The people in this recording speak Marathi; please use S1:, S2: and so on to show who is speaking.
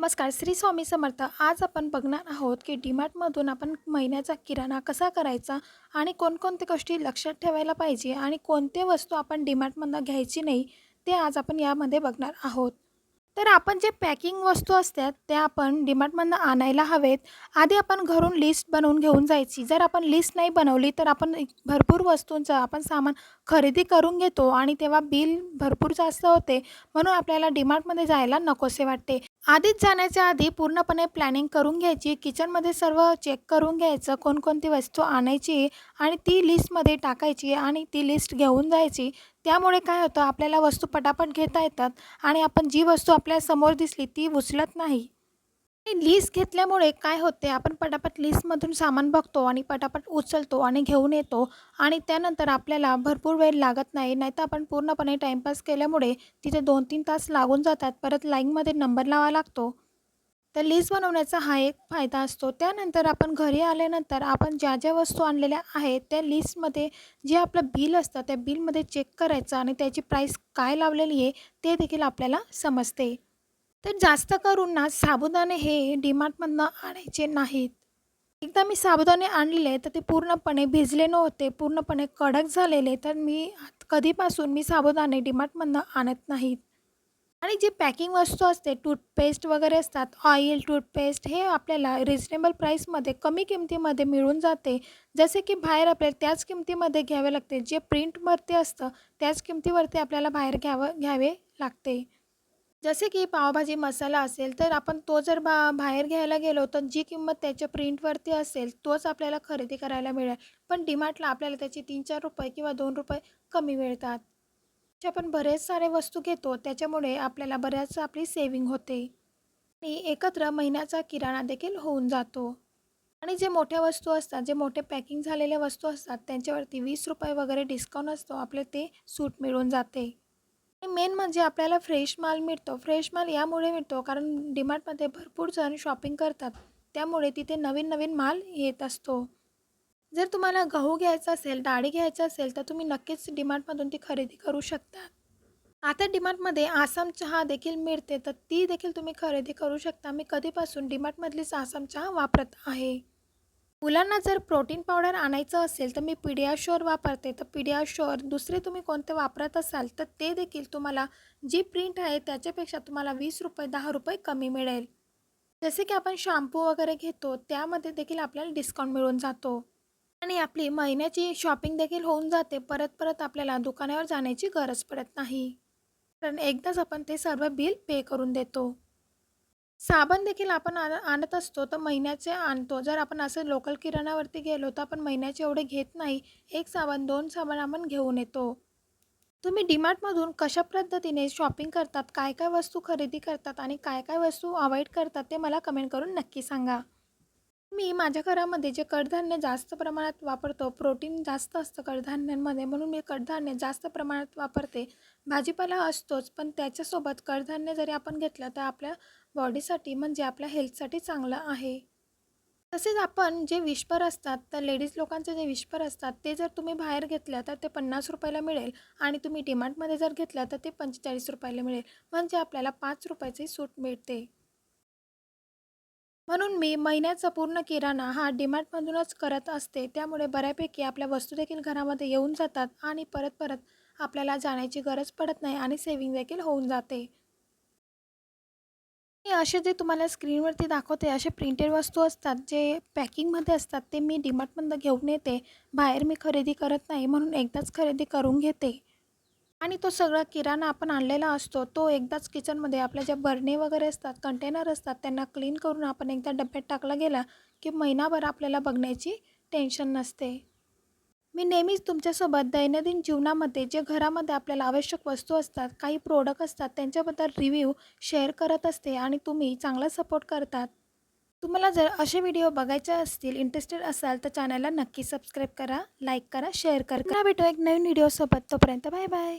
S1: नमस्कार श्री स्वामी समर्थ. आज आपण बघणार आहोत की डीमार्टमधून आपण महिन्याचा किराणा कसा करायचा आणि कोणकोणत्या गोष्टी लक्षात ठेवायला पाहिजे आणि कोणते वस्तू आपण डीमार्टमधनं घ्यायची नाही ते आज आपण यामध्ये बघणार आहोत. तर आपण जे पॅकिंग वस्तू असतात त्या आपण डिमार्टमधनं आणायला हवेत. आधी आपण घरून लिस्ट बनवून घेऊन जायची. जर आपण लिस्ट नाही बनवली तर आपण भरपूर वस्तूंचं आपण सामान खरेदी करून घेतो आणि तेव्हा बिल भरपूर जास्त होते. म्हणून आपल्याला डीमार्टमध्ये जायला नकोसे वाटते. आधीच जाण्याच्या आधी पूर्णपणे प्लॅनिंग करून घ्यायची. किचनमध्ये सर्व चेक करून घ्यायचं. कोणकोणती वस्तू आणायची आणि ती लिस्टमध्ये टाकायची आणि ती लिस्ट घेऊन जायची. त्यामुळे काय होतं आपल्याला वस्तू पटापट घेता येतात आणि आपण जी वस्तू आपल्यासमोर दिसली ती उचलत नाही. लिस्ट घेतल्यामुळे काय होते आपण पटापट लिस्टमधून सामान बघतो आणि पटापट उचलतो आणि घेऊन येतो आणि त्यानंतर आपल्याला भरपूर वेळ लागत नाही नाहीतर आपण पूर्णपणे टाईमपास केल्यामुळे तिथे दोन तीन तास लागून जातात परत लाईनमध्ये नंबर लावा लागतो. तर लिस्ट बनवण्याचा हा एक फायदा असतो. त्यानंतर आपण घरी आल्यानंतर आपण ज्या ज्या वस्तू आणलेल्या आहेत त्या लिस्टमध्ये जे आपलं बिल असतं त्या बिलमध्ये चेक करायचं आणि त्याची प्राईस काय लावलेली आहे ते देखील आपल्याला समजते. तर जास्त करून ना साबुदाणे हे डीमार्टमधनं आणायचे नाहीत. एकदा मी साबुदाणे आणलेले तर ते पूर्णपणे भिजले नव्हते पूर्णपणे कडक झालेले तर मी कधीपासून मी साबुदाणे डीमार्टमधनं आणत नाहीत. आणि जे पॅकिंग वस्तू असते टूथपेस्ट वगैरे असतात ऑइल टूथपेस्ट हे आपल्याला रिजनेबल प्राईसमध्ये कमी किमतीमध्ये मिळून जाते. जसे की बाहेर आपल्याला त्याच किमतीमध्ये घ्यावे लागते. जे प्रिंटवरती असतं त्याच किमतीवरती आपल्याला बाहेर घ्यावं घ्यावे लागते. जसे की पावभाजी मसाला असेल तर आपण तो जर बा बाहेर घ्यायला गेलो तर जी किंमत त्याच्या प्रिंटवरती असेल तोच आपल्याला खरेदी करायला मिळेल. पण डीमार्टला आपल्याला त्याचे तीन चार रुपये किंवा दोन रुपये कमी मिळतात. आपण बरेच सारे वस्तू घेतो त्याच्यामुळे आपल्याला बऱ्याच आपली सेविंग होते. आणि एकत्र महिन्याचा किराणा देखील होऊन जातो. आणि जे मोठ्या वस्तू असतात जे मोठे पॅकिंग झालेल्या वस्तू असतात त्यांच्यावरती वीस रुपये वगैरे डिस्काउंट असतो आपले ते सूट मिळून जाते. आणि मेन म्हणजे आपल्याला फ्रेश माल मिळतो. फ्रेश माल यामुळे मिळतो कारण डीमार्टमध्ये भरपूर जण शॉपिंग करतात. त्यामुळे तिथे नवीन नवीन माल येत असतो. जर तुम्हाला गहू घ्यायचा असेल डाळी घ्यायचं असेल तर तुम्ही नक्कीच डीमार्टमधून ती खरेदी करू शकता. आता डीमार्टमध्ये आसाम चहा देखील मिळते तर ती देखील तुम्ही खरेदी करू शकता. मी कधीपासून डीमार्टमधलीच आसाम चहा वापरत आहे? मुलांना जर प्रोटीन पावडर आणायचं असेल तर मी पिडियाशोर वापरते. तर पिडियाशोर दुसरे तुम्ही कोणते वापरत असाल तर ते देखील तुम्हाला जी प्रिंट आहे त्याच्यापेक्षा तुम्हाला वीस रुपये दहा रुपये कमी मिळेल. जसे की आपण शॅम्पू वगैरे घेतो त्यामध्ये देखील आपल्याला डिस्काउंट मिळून जातो. आणि आपली महिन्याची शॉपिंग देखील होऊन जाते. परत परत आपल्याला दुकानावर जाण्याची गरज पडत नाही. कारण एकदाच आपण ते सर्व बिल पे करून देतो. साबण देखील आपण आण आणत असतो तर महिन्याचे आणतो. जर आपण असं लोकल किराणावरती गेलो तर आपण महिन्याचे एवढे घेत नाही. एक साबण दोन साबण आपण घेऊन येतो. तुम्ही डीमार्टमधून कशा पद्धतीने शॉपिंग करतात काय काय वस्तू खरेदी करतात आणि काय काय वस्तू अवॉइड करतात ते मला कमेंट करून नक्की सांगा. मी माझ्या घरामध्ये जे कडधान्य जास्त प्रमाणात वापरतो प्रोटीन जास्त असतं कडधान्यांमध्ये म्हणून मी कडधान्य जास्त प्रमाणात वापरते. भाजीपाला असतोच पण त्याच्यासोबत कडधान्य जरी आपण घेतलं तर आपल्या बॉडीसाठी म्हणजे आपल्या हेल्थसाठी चांगलं आहे. तसेच आपण जे विश्पर असतात तर लेडीज लोकांचे जे विश्पर असतात ते जर तुम्ही बाहेर घेतलं तर ते पन्नास रुपयाला मिळेल. आणि तुम्ही डिमांडमध्ये जर घेतलं तर ते पंचेचाळीस रुपयाला मिळेल. म्हणजे आपल्याला पाच रुपयाची सूट मिळते. म्हणून मी महिन्याचा पूर्ण किराणा हा डीमार्टमधूनच करत असते. त्यामुळे बऱ्यापैकी आपल्या वस्तू देखील घरामध्ये येऊन जातात आणि परत परत आपल्याला जाण्याची गरज पडत नाही आणि सेविंग देखील होऊन जाते. असे जे तुम्हाला स्क्रीनवरती दाखवते असे प्रिंटेड वस्तू असतात जे पॅकिंगमध्ये असतात ते मी डीमार्टमधनं घेऊन येते. बाहेर मी खरेदी करत नाही म्हणून एकदाच खरेदी करून घेते. आणि तो सगळा किराणा आपण आणलेला असतो तो एकदाच किचनमध्ये आपल्या ज्या बरणे वगैरे असतात कंटेनर असतात त्यांना क्लीन करून आपण एकदा डब्यात टाकला गेला की महिनाभर आपल्याला बघण्याची टेन्शन नसते. मी नेहमीच तुमच्यासोबत दैनंदिन जीवनामध्ये जे घरामध्ये आपल्याला आवश्यक वस्तू असतात काही प्रोडक्ट असतात त्यांच्याबद्दल रिव्ह्यू शेअर करत असते आणि तुम्ही चांगला सपोर्ट करतात. तुम्हाला जर असे व्हिडिओ बघायचे असतील इंटरेस्टेड असाल तर चॅनलला नक्की सबस्क्राईब करा लाईक करा शेअर करा. भेटू एक नवीन व्हिडिओसोबत तोपर्यंत बाय बाय